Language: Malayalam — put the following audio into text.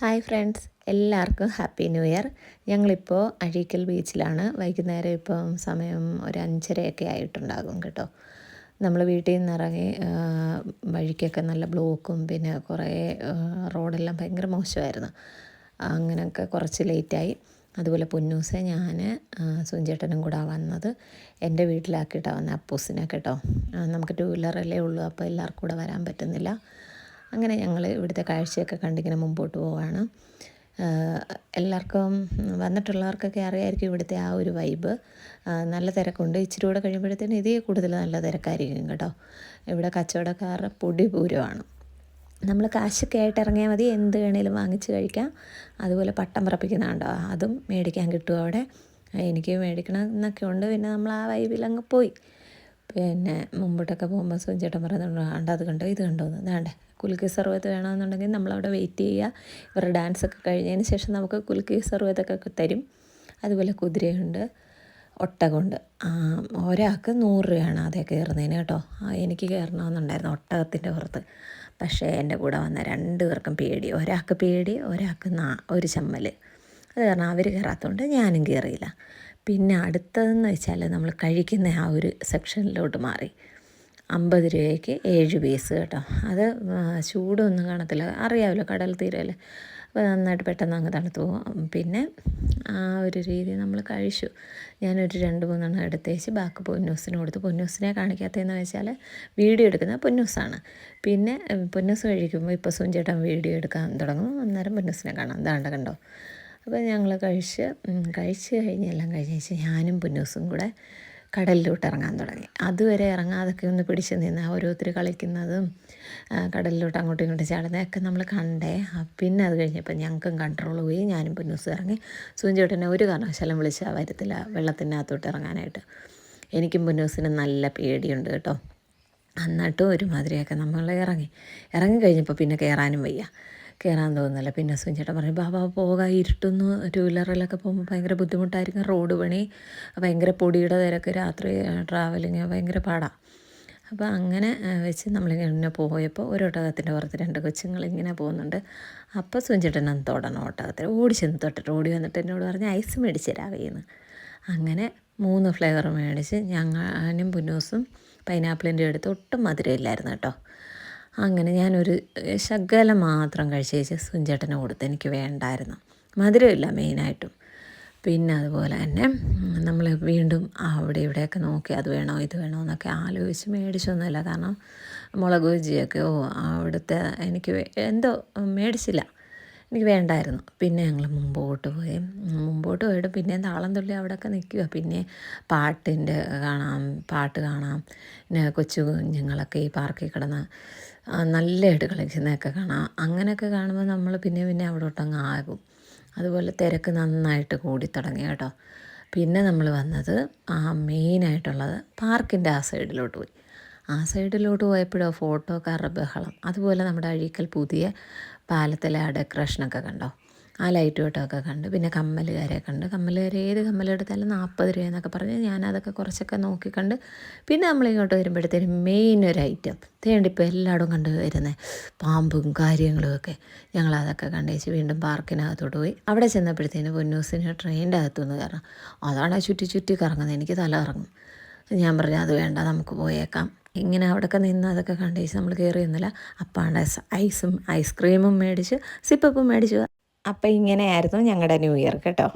ഹായ് ഫ്രണ്ട്സ് എല്ലാവർക്കും ഹാപ്പി ന്യൂ ഇയർ. ഞങ്ങളിപ്പോൾ അഴീക്കൽ ബീച്ചിലാണ്. വൈകുന്നേരം ഇപ്പം സമയം ഒരു അഞ്ചരയൊക്കെ ആയിട്ടുണ്ടാകും കേട്ടോ. നമ്മൾ വീട്ടിൽ നിന്ന് ഇറങ്ങി വഴിക്കൊക്കെ നല്ല ബ്ലോക്കും പിന്നെ കുറേ റോഡെല്ലാം ഭയങ്കര മോശമായിരുന്നു. അങ്ങനെയൊക്കെ കുറച്ച് ലേറ്റായി. അതുപോലെ പൊന്നൂസെ ഞാൻ സുഞ്ചേട്ടനും കൂടെ വന്നത് എന്റെ വീട്ടിലാക്കിയിട്ടാണ് വന്നത് അപ്പൂസിനെ കേട്ടോ. നമുക്ക് ടൂ വീലറല്ലേ ഉള്ളൂ അപ്പോൾ എല്ലാവർക്കും കൂടെ വരാൻ പറ്റുന്നില്ല. അങ്ങനെ ഞങ്ങൾ ഇവിടുത്തെ കാഴ്ചയൊക്കെ കണ്ടിങ്ങനെ മുമ്പോട്ട് പോവാണ്. എല്ലാവർക്കും വന്നിട്ടുള്ളവർക്കൊക്കെ അറിയായിരിക്കും ഇവിടുത്തെ ആ ഒരു വൈബ് നല്ല തിരക്കുണ്ട്. ഇച്ചിരി കൂടെ കഴിയുമ്പോഴത്തേന് ഇതേ കൂടുതൽ നല്ല തിരക്കായിരിക്കും കേട്ടോ. ഇവിടെ കച്ചവടക്കാരുടെ പൊടിപൂരമാണ് നമ്മൾ കാശൊക്കെ ആയിട്ട് ഇറങ്ങിയാൽ മതി. എന്ത് വേണേലും വാങ്ങിച്ച് കഴിക്കാം. അതുപോലെ പട്ടം പറപ്പിക്കുന്നതാണ്ടോ അതും മേടിക്കാൻ കിട്ടും അവിടെ. എനിക്ക് മേടിക്കണം എന്നൊക്കെ ഉണ്ട്. പിന്നെ നമ്മൾ ആ വൈബിൽ അങ്ങ് പോയി. പിന്നെ മുമ്പോട്ടൊക്കെ പോകുമ്പോൾ സുഞ്ചേട്ടൻ പറയുന്നുണ്ട് അത് കണ്ടോ? ഇത് കണ്ടോ? എന്ന്. വേണ്ടേ കുലുക്കി സർവത്ത് വേണമെന്നുണ്ടെങ്കിൽ നമ്മളവിടെ വെയിറ്റ് ചെയ്യുക. ഇവരുടെ ഡാൻസൊക്കെ കഴിഞ്ഞതിന് ശേഷം നമുക്ക് കുലുക്കി സർവത്തൊക്കെ തരും. അതുപോലെ കുതിരയുണ്ട് ഒട്ടകമുണ്ട്. ഒരാൾക്ക് നൂറ് രൂപയാണ് അതേ കയറുന്നതിന് കേട്ടോ. എനിക്ക് കയറണമെന്നുണ്ടായിരുന്നു ഒട്ടകത്തിന്റെ പുറത്ത്. പക്ഷേ എന്റെ കൂടെ വന്ന രണ്ട് പേർക്കും പേടി. ഒരാൾക്ക് പേടി ഒരാൾക്ക് നാ ഒരു ചമ്മൽ അത് കാരണം അവർ കയറാത്തതുകൊണ്ട് ഞാനും കയറിയില്ല. പിന്നെ അടുത്തതെന്ന് വെച്ചാൽ നമ്മൾ കഴിക്കുന്ന ആ ഒരു സെക്ഷനിലോട്ട് മാറി. അമ്പത് രൂപയ്ക്ക് ഏഴ് പീസ് കേട്ടോ. അത് ചൂടൊന്നും കാണത്തില്ല. അറിയാമല്ലോ കടൽ തീരമല്ലേ അപ്പോൾ നന്നായിട്ട് പെട്ടെന്ന് അങ്ങ് തണുത്തു പോകും പിന്നെ ആ ഒരു രീതി നമ്മൾ കഴിച്ചു. ഞാനൊരു രണ്ട് മൂന്നെണ്ണം എടുത്തേച്ച് ബാക്കി പൊന്നൂസിന് കൊടുത്തു. പൊന്നൂസിനെ കാണിക്കാത്തതെന്ന് വെച്ചാൽ വീഡിയോ എടുക്കുന്ന പൊന്നൂസാണ്. പിന്നെ പൊന്നൂസ് കഴിക്കുമ്പോൾ ഇപ്പോൾ സുഞ്ചേട്ടൻ വീഡിയോ എടുക്കാൻ തുടങ്ങും അന്നേരം പൊന്നൂസിനെ കാണാം. ദാണ്ട കണ്ടോ? അപ്പോൾ ഞങ്ങൾ കഴിച്ച് കഴിച്ച് കഴിഞ്ഞ് എല്ലാം കഴിഞ്ഞ് ഞാനും പുന്നൂസും കൂടെ കടലിലോട്ട് ഇറങ്ങാൻ തുടങ്ങി. അതുവരെ ഇറങ്ങാതൊക്കെ ഒന്ന് പിടിച്ച് നിന്ന് ഓരോരുത്തർ കളിക്കുന്നതും കടലിലോട്ട് അങ്ങോട്ടും ഇങ്ങോട്ടും ചാടുന്നതൊക്കെ നമ്മൾ കണ്ടേ. പിന്നെ അത് കഴിഞ്ഞപ്പോൾ ഞങ്ങൾക്കും കൺട്രോൾ പോയി. ഞാനും പുന്നൂസ് ഇറങ്ങി. സൂഞ്ചേട്ടനെ ഒരു കാരണവശാലും വിളിച്ചാൽ വരത്തില്ല വെള്ളത്തിനകത്തോട്ട് ഇറങ്ങാനായിട്ട്. എനിക്കും പുന്നൂസിനും നല്ല പേടിയുണ്ട് കേട്ടോ. എന്നിട്ടും ഒരുമാതിരിയൊക്കെ നമ്മൾ ഇറങ്ങി. ഇറങ്ങി കഴിഞ്ഞപ്പോൾ പിന്നെ കയറാനും വയ്യ. കയറാൻ തോന്നുന്നില്ല. പിന്നെ സുഞ്ചേട്ടൻ പറഞ്ഞു ബാബാ പോകാൻ ഇരുട്ടുന്നു ടൂ വീലറിലൊക്കെ പോകുമ്പോൾ ഭയങ്കര ബുദ്ധിമുട്ടായിരിക്കും റോഡ് പണി ഭയങ്കര പൊടിയുടെ തിരക്ക് രാത്രി ട്രാവലിങ് ഭയങ്കര പാടാണ് അപ്പോൾ അങ്ങനെ വെച്ച് നമ്മളിങ്ങനെ പോയപ്പോൾ ഒരു ഒട്ടകത്തിന്റെ പുറത്ത് രണ്ട് കൊച്ചുങ്ങളിങ്ങനെ പോകുന്നുണ്ട്. അപ്പോൾ സുഞ്ചേട്ടൻ തൊടണം ഒട്ടകത്തിൽ. ഓടി ചെന്ന് തൊട്ടിട്ട് ഓടി വന്നിട്ട് എന്നോട് പറഞ്ഞ് ഐസ് മേടിച്ച് തരാവേന്ന്. അങ്ങനെ മൂന്ന് ഫ്ലേവർ മേടിച്ച് ഞങ്ങളും പുന്നൂസും പൈനാപ്പിളിന്റെ അടുത്ത് ഒട്ടും മധുരമില്ലായിരുന്നു കേട്ടോ. അങ്ങനെ ഞാനൊരു ശകലം മാത്രം കഴിച്ചേച്ച് സുഞ്ചേട്ടന് കൊടുത്ത് എനിക്ക് വേണ്ടായിരുന്നു. മധുരമില്ല മെയിനായിട്ടും. പിന്നെ അതുപോലെ തന്നെ നമ്മൾ വീണ്ടും അവിടെ ഇവിടെയൊക്കെ നോക്കി അത് വേണോ ഇത് വേണോ എന്നൊക്കെ ആലോചിച്ച് മേടിച്ചൊന്നുമില്ല. കാരണം മുളക് ബജിയൊക്കെ ഓ അവിടുത്തെ എനിക്ക് എന്തോ മേടിച്ചില്ല. എനിക്ക് വേണ്ടായിരുന്നു. പിന്നെ ഞങ്ങൾ മുമ്പോട്ട് പോയി. മുമ്പോട്ട് പോയിട്ട് പിന്നെ താളം തുള്ളി അവിടെയൊക്കെ നിൽക്കുക. പിന്നെ പാട്ടിന്റെ കാണാം പാട്ട് കാണാം. പിന്നെ കൊച്ചു കുഞ്ഞുങ്ങളൊക്കെ ഈ പാർക്കിൽ കിടന്ന് നല്ലതായിട്ട് കളിക്കുന്നതൊക്കെ കാണാം. അങ്ങനെയൊക്കെ കാണുമ്പോൾ നമ്മൾ പിന്നെ പിന്നെ അവിടോട്ടങ്ങ് ആകും. അതുപോലെ തിരക്ക് നന്നായിട്ട് കൂടി തുടങ്ങി കേട്ടോ. പിന്നെ നമ്മൾ വന്നത് ആ മെയിനായിട്ടുള്ളത് പാർക്കിന്റെ ആ സൈഡിലോട്ട് പോയി. ആ സൈഡിലോട്ട് പോയപ്പോഴോ ഫോട്ടോക്കാരുടെ ബഹളം അതുപോലെ നമ്മുടെ അഴീക്കൽ പുതിയ പാലത്തിലെ ആ ഡെക്കറേഷനൊക്കെ കണ്ടോ? ആ ലൈറ്റ് വെട്ടമൊക്കെ കണ്ട്. പിന്നെ കമ്മലുകാരെ കണ്ട്. കമ്മലുകാർ ഏത് കമ്മലെടുത്താലും നാൽപ്പത് രൂപ എന്നൊക്കെ പറഞ്ഞ് ഞാനതൊക്കെ കുറച്ചൊക്കെ നോക്കിക്കണ്ട് പിന്നെ നമ്മളിങ്ങോട്ട് വരുമ്പോഴത്തേനും മെയിൻ ഒരു ഐറ്റം തേണ്ടിപ്പോൾ എല്ലായിടും കണ്ട് വരുന്നത് പാമ്പും കാര്യങ്ങളും ഒക്കെ. ഞങ്ങളതൊക്കെ കണ്ടേച്ച് വീണ്ടും പാർക്കിനകത്തോട്ട് പോയി. അവിടെ ചെന്നപ്പോഴത്തേന് പൊന്നൂസിന് ട്രെയിനിന്റെ അകത്തുനിന്ന് കയറണം. അതാണ് ചുറ്റി ചുറ്റി കറങ്ങുന്നത്. എനിക്ക് തല ഇറങ്ങും ഞാൻ പറഞ്ഞു അത് വേണ്ട നമുക്ക് പോയേക്കാം. ഇങ്ങനെ അവിടെയൊക്കെ നിന്ന് അതൊക്കെ കണ്ടേച്ച് നമ്മൾ കയറി നിന്നില്ല. അപ്പാണ്ട് ഐസും ഐസ്ക്രീമും മേടിച്ച് സിപ്പപ്പും മേടിച്ചു. അപ്പം ഇങ്ങനെയായിരുന്നു ഞങ്ങളുടെ ന്യൂ ഇയർ കേട്ടോ.